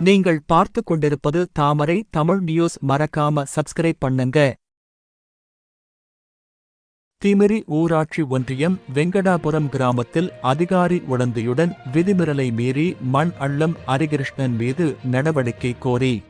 நீங்கள் பார்த்துக் கொண்டிருப்பது தாமரை தமிழ் நியூஸ். மறக்காம சப்ஸ்கிரைப் பண்ணுங்க. திமிரி ஊராட்சி ஒன்றியம் வெங்கடாபுரம் கிராமத்தில் அதிகாரி உடந்தையுடன் விதிமிரலை மீறி மண் அள்ளம் ஹரிகிருஷ்ணன் மீது நடவடிக்கை கோரி.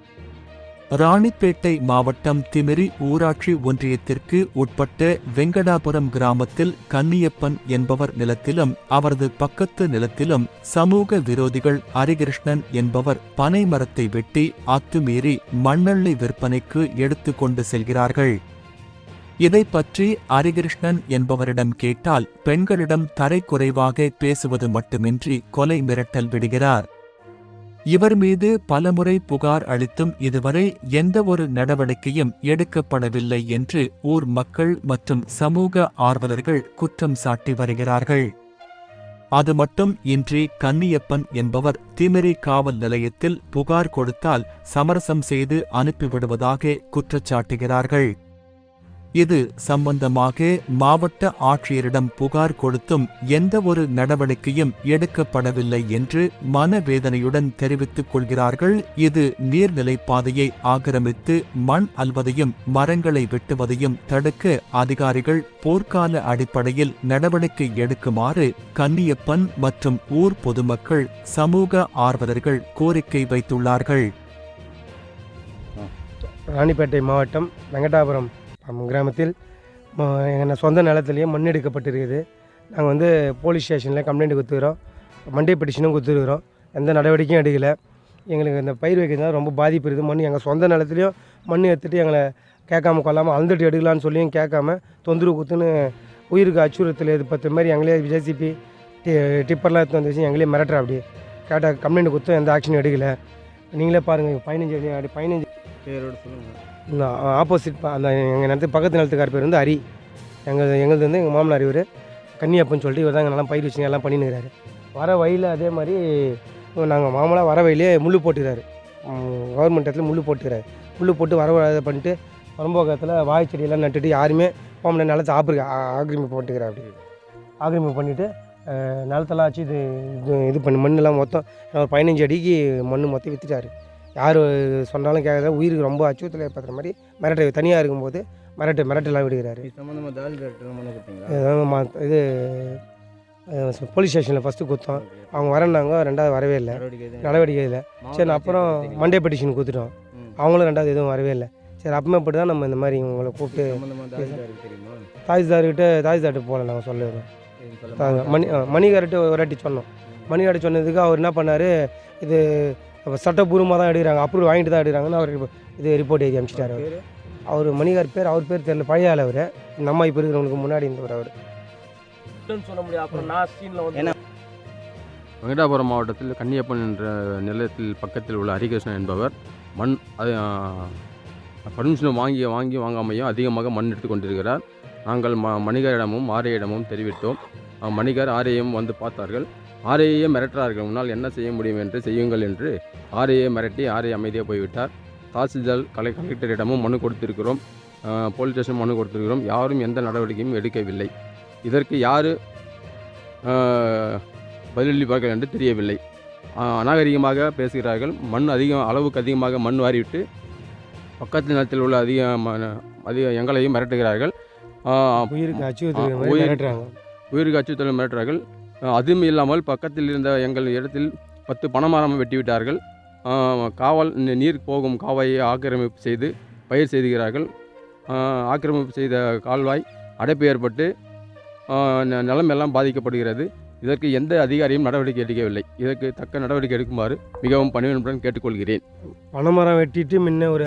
ராணிப்பேட்டை மாவட்டம் திமிரி ஊராட்சி ஒன்றியத்திற்கு உட்பட்ட வெங்கடாபுரம் கிராமத்தில் கன்னியப்பன் என்பவர் நிலத்திலும் அவரது பக்கத்து நிலத்திலும் சமூக விரோதிகள் ஹரிகிருஷ்ணன் என்பவர் பனை மரத்தை வெட்டி அத்துமீறி மண்ணெண்ணெய் விற்பனைக்கு எடுத்துக்கொண்டு செல்கிறார்கள். இதை பற்றி ஹரிகிருஷ்ணன் என்பவரிடம் கேட்டால் பெண்களிடம் தரைக்குறைவாக பேசுவது மட்டுமின்றி கொலை மிரட்டல் விடுகிறார். இவர் மீது பலமுறை புகார் அளித்தும் இதுவரை எந்த ஒரு நடவடிக்கையும் எடுக்கப்படவில்லை என்று ஊர் மக்கள் மற்றும் சமூக ஆர்வலர்கள் குற்றம் சாட்டி வருகிறார்கள். அது மட்டும் இன்றி கன்னியப்பன் என்பவர் திமிரி காவல் நிலையத்தில் புகார் கொடுத்தால் சமரசம் செய்து அனுப்பிவிடுவதாக குற்றச்சாட்டுகிறார்கள். இது சம்பந்தமாக மாவட்ட ஆட்சியரிடம் புகார் கொடுத்தும் எந்த ஒரு நடவடிக்கையும் எடுக்கப்படவில்லை என்று மனவேதனையுடன் தெரிவித்துக் கொள்கிறார்கள். இது நீர்நிலை பாதையை ஆக்கிரமித்து மண் அல்வதையும் மரங்களை வெட்டுவதையும் தடுக்க அதிகாரிகள் போர்க்கால அடிப்படையில் நடவடிக்கை எடுக்குமாறு கன்னியப்பன் மற்றும் ஊர் பொதுமக்கள் சமூக ஆர்வலர்கள் கோரிக்கை வைத்துள்ளார்கள். ராணிப்பேட்டை மாவட்டம் வெங்கடாபுரம் நம் கிராமத்தில் எங்கள் சொந்த நிலத்துலேயே மண் எடுக்கப்பட்டிருக்குது. நாங்கள் வந்து போலீஸ் ஸ்டேஷனில் கம்ப்ளைண்ட் கொடுத்துக்கிறோம் மண்டே பெட்டிஷனும் கொடுத்துருக்குறோம். எந்த நடவடிக்கையும் எடுக்கலை. எங்களுக்கு இந்த பயிர் வைக்கிறதுனால ரொம்ப பாதிப்பு இருக்குது. மண் எங்கள் சொந்த நிலத்துலையும் மண் எடுத்துகிட்டு எங்களை கேட்காம கொள்ளாமல் அழுந்துட்டு எடுக்கலான்னு சொல்லியும் கேட்காம தொந்தரவு கொடுத்துன்னு உயிருக்கு அச்சுறுத்தல் இது பத்து மாதிரி எங்களே ஜேசிபி டி டிப்பர்லாம் எடுத்து வந்து வச்சு எங்களே மிரட்டுற அப்படி கேட்டால் கம்ப்ளைண்ட் கொடுத்தும் எந்த ஆக்ஷனும் எடுக்கலை. நீங்களே பாருங்கள் பதினஞ்சு அப்படி அடி பதினஞ்சு பேரோட சொல்லுங்கள் இந்த ஆப்போசிட் அந்த எங்கள் நிலத்து பக்கத்து நிலத்துக்கார் பேர் வந்து ஹரி. எங்கள் எங்களது வந்து எங்கள் மாமனார் இவர். கன்னியப்பன்னு சொல்லிட்டு இவர் தான் நல்லா பயிர் வச்சு எல்லாம் பண்ணினுக்கிறாரு வர வழியில் அதே மாதிரி நாங்கள் மாமலாக வர வயலே முள் போட்டுக்கிறாரு. கவர்மெண்ட் இடத்துல முள் போட்டுக்கிறாரு. முள் போட்டு வர இதை பண்ணிட்டு புறம்போக்கத்தில் வாய் செடியெல்லாம் நட்டுட்டு யாருமே போக நிலத்தை ஆப்பிரிக்க ஆக்கிரமிப்பு போட்டுக்கிறார் அப்படி. ஆக்கிரமிப்பு பண்ணிவிட்டு நிலத்தெல்லாம் வச்சு இது இது இது பண்ணி மண்ணெல்லாம் மொத்தம் ஒரு பதினஞ்சு அடிக்கு மண் மொத்தம் விற்றுட்டாரு யார் சொன்னாலும் கேட்காத உயிருக்கு ரொம்ப அச்சுறுத்தலை ஏற்படுத்துற மாதிரி மிரட்டை தனியாக இருக்கும்போது மிரட்டு மிரட்டெல்லாம் விடுகிறாரு. இது போலீஸ் ஸ்டேஷனில் ஃபஸ்ட்டு கொடுத்தோம் அவங்க வரேன்னாங்க ரெண்டாவது வரவே இல்லை. நடவடிக்கை இல்லை. சரி அப்புறம் மண்டே பெட்டிஷன் கொடுத்துட்டோம். அவங்களும் ரெண்டாவது எதுவும் வரவே இல்லை. சரி அப்பமே தான் நம்ம இந்த மாதிரி உங்களை கூப்பிட்டு தாய்ஸ்தார்கிட்ட தாய்ஸ்தார்கிட்ட போகல நாங்கள் சொல்லிடுறோம் மணி ஆ, மணிகார்ட்ட ஒரு வாட்டி சொன்னோம். மணிகார்ட்ட சொன்னதுக்கு அவர் என்ன பண்ணார்? இது அப்ப சட்டபூர்வமாக தான் எடுக்கிறாங்க. அப்ரூவ் வாங்கிட்டு தான் எடுக்கிறாங்கன்னு அவர் இப்போ இது ரிப்போர்ட் எழுதி அனுப்பிச்சிட்டாரு அவர்? அவர் மணிகார் பேர் அவர் பேர் தெரியல பழைய ஆள் அவர். நம்ம இப்போ இருக்கிறவங்களுக்கு முன்னாடி இருந்தவர் அவர். சொல்ல முடியும் அப்புறம் நான் ஸ்க்ரீனில் வந்து வெங்கடாபுரம் மாவட்டத்தில் கன்னியப்பன் என்ற நிலையத்தில் பக்கத்தில் உள்ள ஹரிகிருஷ்ணன் என்பவர் மண் அது பர்மிஷன் வாங்கி வாங்கி வாங்காமையும் அதிகமாக மண் எடுத்து கொண்டிருக்கிறார். நாங்கள் ம மணிகரிடமும் ஆரையிடமும் தெரிவித்தோம். மணிகர் ஆரையும் வந்து பார்த்தார்கள். ஆரையே மிரட்டுறார்கள். உன்னால் என்ன செய்ய முடியும் என்று செய்யுங்கள் என்று ஆரையை மிரட்டி ஆரை அமைதியாக போய்விட்டார். தாசில்தார் கலை கலெக்டரிடமும் மனு கொடுத்திருக்கிறோம். போலீஸ் ஸ்டேஷன் மனு கொடுத்திருக்கிறோம். யாரும் எந்த நடவடிக்கையும் எடுக்கவில்லை. இதற்கு யார் பதிலளிப்பார்கள் என்று தெரியவில்லை. அநாகரிகமாக பேசுகிறார்கள். மண் அதிகம் அளவுக்கு அதிகமாக மண் வாரிவிட்டு பக்கத்து நிலத்தில் உள்ள அதிக அதிக எங்களையும் மிரட்டுகிறார்கள். உயிருக்கு அச்சுறுத்தல் உயிருக்கு அச்சுறுத்தல் மிரட்டுறார்கள் அதுவும் இல்லாமல் பக்கத்தில் இருந்த எங்கள் இடத்தில் பத்து பனைமரம் வெட்டிவிட்டார்கள். காவல் நீர் போகும் காவாயை ஆக்கிரமிப்பு செய்து பயிர் செய்துகிறார்கள். ஆக்கிரமிப்பு செய்த கால்வாய் அடைப்பு ஏற்பட்டு நிலமெல்லாம் ந- பாதிக்கப்படுகிறது. இதற்கு எந்த அதிகாரியும் நடவடிக்கை எடுக்கவில்லை. இதற்கு தக்க நடவடிக்கை எடுக்குமாறு மிகவும் பணிவன்புடன் கேட்டுக்கொள்கிறேன். பனைமரம் வெட்டிட்டு முன்ன ஒரு